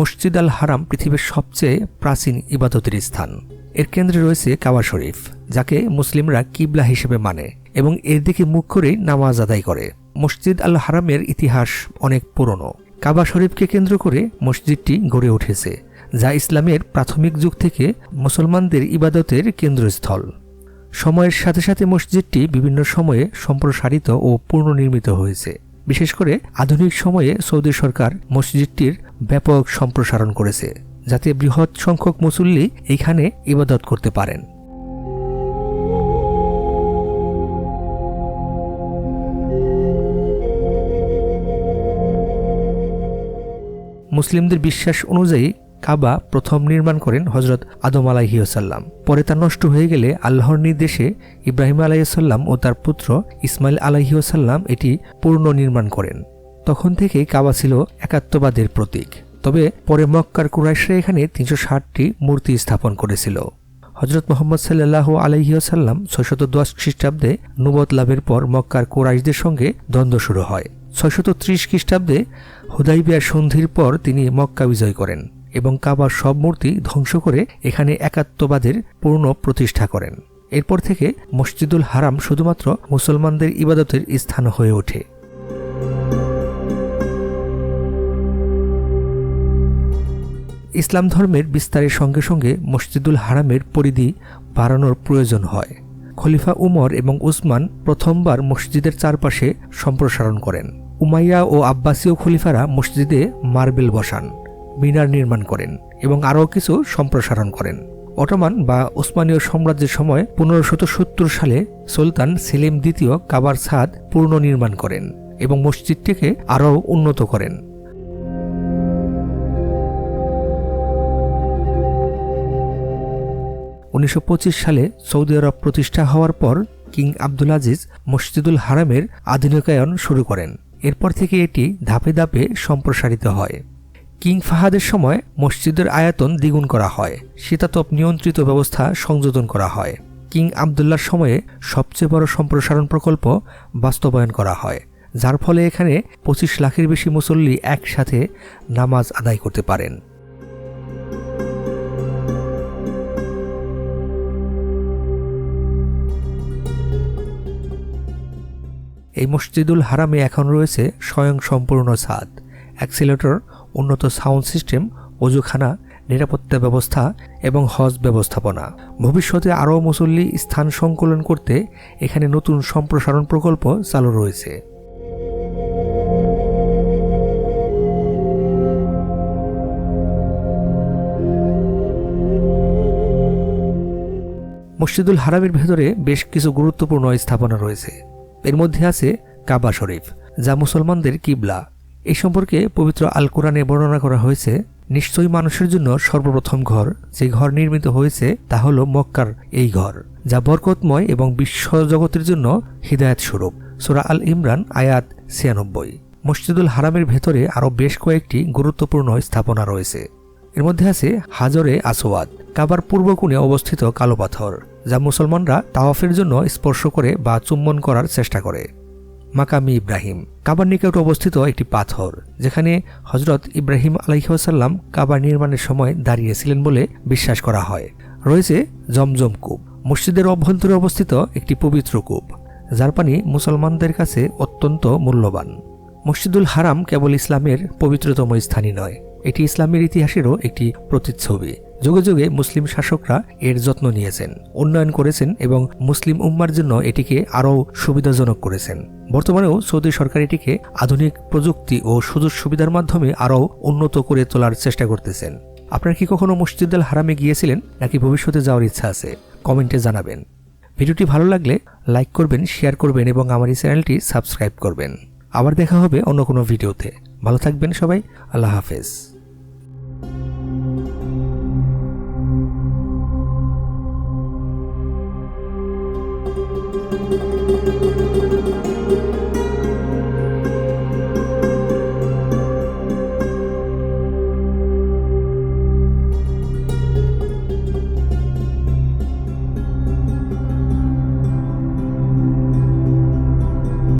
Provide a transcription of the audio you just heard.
মসজিদ আল হারাম পৃথিবীর সবচেয়ে প্রাচীন ইবাদতের স্থান। এর কেন্দ্রে রয়েছে কাবা শরীফ, যাকে মুসলিমরা কিবলা হিসেবে মানে এবং এর দিকে মুখ করেই নামাজ আদায় করে। মসজিদ আল হারামের ইতিহাস অনেক পুরনো। কাবা শরীফকে কেন্দ্র করে মসজিদটি গড়ে উঠেছে, যা ইসলামের প্রাথমিক যুগ থেকে মুসলমানদের ইবাদতের কেন্দ্রস্থল। সময়ের সাথে সাথে মসজিদটি বিভিন্ন সময়ে সম্প্রসারিত ও পুনর্নির্মিত হয়েছে। বিশেষ করে আধুনিক সময়ে সৌদি সরকার মসজিদটির ব্যাপক সম্প্রসারণ করেছে। যাতে বৃহৎ সংখ্যক মুসল্লি এইখানে ইবাদত করতে পারেন। মুসলিমদের বিশ্বাস অনুযায়ী কাবা প্রথম নির্মাণ করেন হজরত আদম আলাহিউসাল্লাম পরে তা নষ্ট হয়ে গেলে আল্লাহর নির্দেশে ইব্রাহিম আলাইসাল্লাম ও তার পুত্র ইসমাইল আলাহিউসাল্লাম এটি পূর্ণ নির্মাণ করেন। তখন থেকে কাবা ছিল একাত্মবাদের প্রতীক। তবে পরে মক্কার কুরাইশরা এখানে তিনশো ষাটটি মূর্তি স্থাপন করেছিল। হজরত মোহাম্মদ সাল্লাহ আলহিউসাল্লাম ছয়শত দশ খ্রিস্টাব্দে নুবত লাভের পর মক্কার কোরাইশদের সঙ্গে দ্বন্দ্ব শুরু হয়। ছয়শত ত্রিশ খ্রিস্টাব্দে হুদাইবিয়ার সন্ধির পর তিনি মক্কা বিজয় করেন এবং কাবার সব মূর্তি ধ্বংস করে এখানে একাত্মবাদের পূর্ণ প্রতিষ্ঠা করেন। এরপর থেকে মসজিদুল হারাম শুধুমাত্র মুসলমানদের ইবাদতের স্থান হয়ে ওঠে। ইসলাম ধর্মের বিস্তারের সঙ্গে সঙ্গে মসজিদুল হারামের পরিধি বাড়ানোর প্রয়োজন হয়। খলিফা উমর এবং উসমান প্রথমবার মসজিদের চারপাশে সম্প্রসারণ করেন। উমাইয়া ও আব্বাসীয় খলিফারা মসজিদে মার্বেল বসান, মিনার নির্মাণ করেন এবং আরও কিছু সম্প্রসারণ করেন। অটোমান বা ওসমানীয় সাম্রাজ্যের সময় পনেরোশত সত্তর সালে সুলতান সেলিম দ্বিতীয় কাবার ছাদ নির্মাণ করেন এবং মসজিদটিকে আরও উন্নত করেন। উনিশশো পঁচিশ সালে সৌদি আরব প্রতিষ্ঠা হওয়ার পর কিং আব্দুল আজিজ মসজিদুল হারামের আধুনিকায়ন শুরু করেন। এরপর থেকে এটি ধাপে ধাপে সম্প্রসারিত হয়। কিং ফাহাদের সময় মসজিদের আয়তন দ্বিগুণ করা হয়। শীতাতপ নিয়ন্ত্রিত ব্যবস্থা সংযোজন করা হয়। কিং আবদুল্লার সময়ে সবচেয়ে বড় সম্প্রসারণ প্রকল্প বাস্তবায়ন করা হয়, যার ফলে এখানে পঁচিশ লাখের বেশি মুসল্লি একসাথে নামাজ আদায় করতে পারেন। এই মসজিদুল হারামে এখন রয়েছে স্বয়ং সম্পূর্ণ ছাদ, অ্যাক্সিলেটর, উন্নত সাউন্ড সিস্টেম, অজুখানা, নিরাপত্তা ব্যবস্থা এবং হজ ব্যবস্থাপনা। ভবিষ্যতে আরও মুসল্লি স্থান সংকলন করতে এখানে নতুন সম্প্রসারণ প্রকল্প চালু রয়েছে। মসজিদুল হারামের ভেতরে বেশ কিছু গুরুত্বপূর্ণ স্থাপনা রয়েছে। এর মধ্যে আছে কাবা শরীফ, যা মুসলমানদের কিবলা। এই সম্পর্কে পবিত্র আল কোরআনে বর্ণনা করা হয়েছে, নিশ্চয়ই মানুষের জন্য সর্বপ্রথম ঘর, যে ঘর নির্মিত হয়েছে, তা হল মক্কার এই ঘর, যা বরকতময় এবং বিশ্ব জগতের জন্য হৃদায়ত স্বরূপ সোরা আল ইমরান আয়াত ছিয়ানব্বই। মসজিদুল হারামের ভেতরে আরও বেশ কয়েকটি গুরুত্বপূর্ণ স্থাপনা রয়েছে। এর মধ্যে আছে হাজরে আসোয়াদ কাবার পূর্বকোণে অবস্থিত কালো পাথর। যা মুসলমানরা তাওয়াফের জন্য স্পর্শ করে বা চুম্বন করার চেষ্টা করে। মাকামি ইব্রাহিম, কাবার নিকট অবস্থিত একটি পাথর, যেখানে হজরত ইব্রাহিম আলাইসাল্লাম কাবার নির্মাণের সময় দাঁড়িয়েছিলেন বলে বিশ্বাস করা হয়। রয়েছে জমজম কূপ, মসজিদের অভ্যন্তরে অবস্থিত একটি পবিত্র কূপ, যার পানি মুসলমানদের কাছে অত্যন্ত মূল্যবান। মসজিদুল হারাম কেবল ইসলামের পবিত্রতম স্থানই নয়, এটি ইসলামের ইতিহাসেরও একটি প্রতিচ্ছবি। যুগে যুগে মুসলিম শাসকরা এর যত্ন নিয়েছেন, উন্নয়ন করেছেন এবং মুসলিম উম্মার জন্য এটিকে আরও সুবিধাজনক করেছেন। বর্তমানেও সৌদি সরকার এটিকে আধুনিক প্রযুক্তি ও সুযোগ সুবিধার মাধ্যমে আরও উন্নত করে তোলার চেষ্টা করতেছেন। আপনার কি কখনো মসজিদুল হারামে গিয়েছিলেন, নাকি ভবিষ্যতে যাওয়ার ইচ্ছা আছে? কমেন্টে জানাবেন। ভিডিওটি ভালো লাগলে লাইক করবেন, শেয়ার করবেন এবং আমার এই চ্যানেলটি সাবস্ক্রাইব করবেন। আবার দেখা হবে অন্য কোনো ভিডিওতে। ভালো থাকবেন সবাই, আল্লাহ হাফেজ।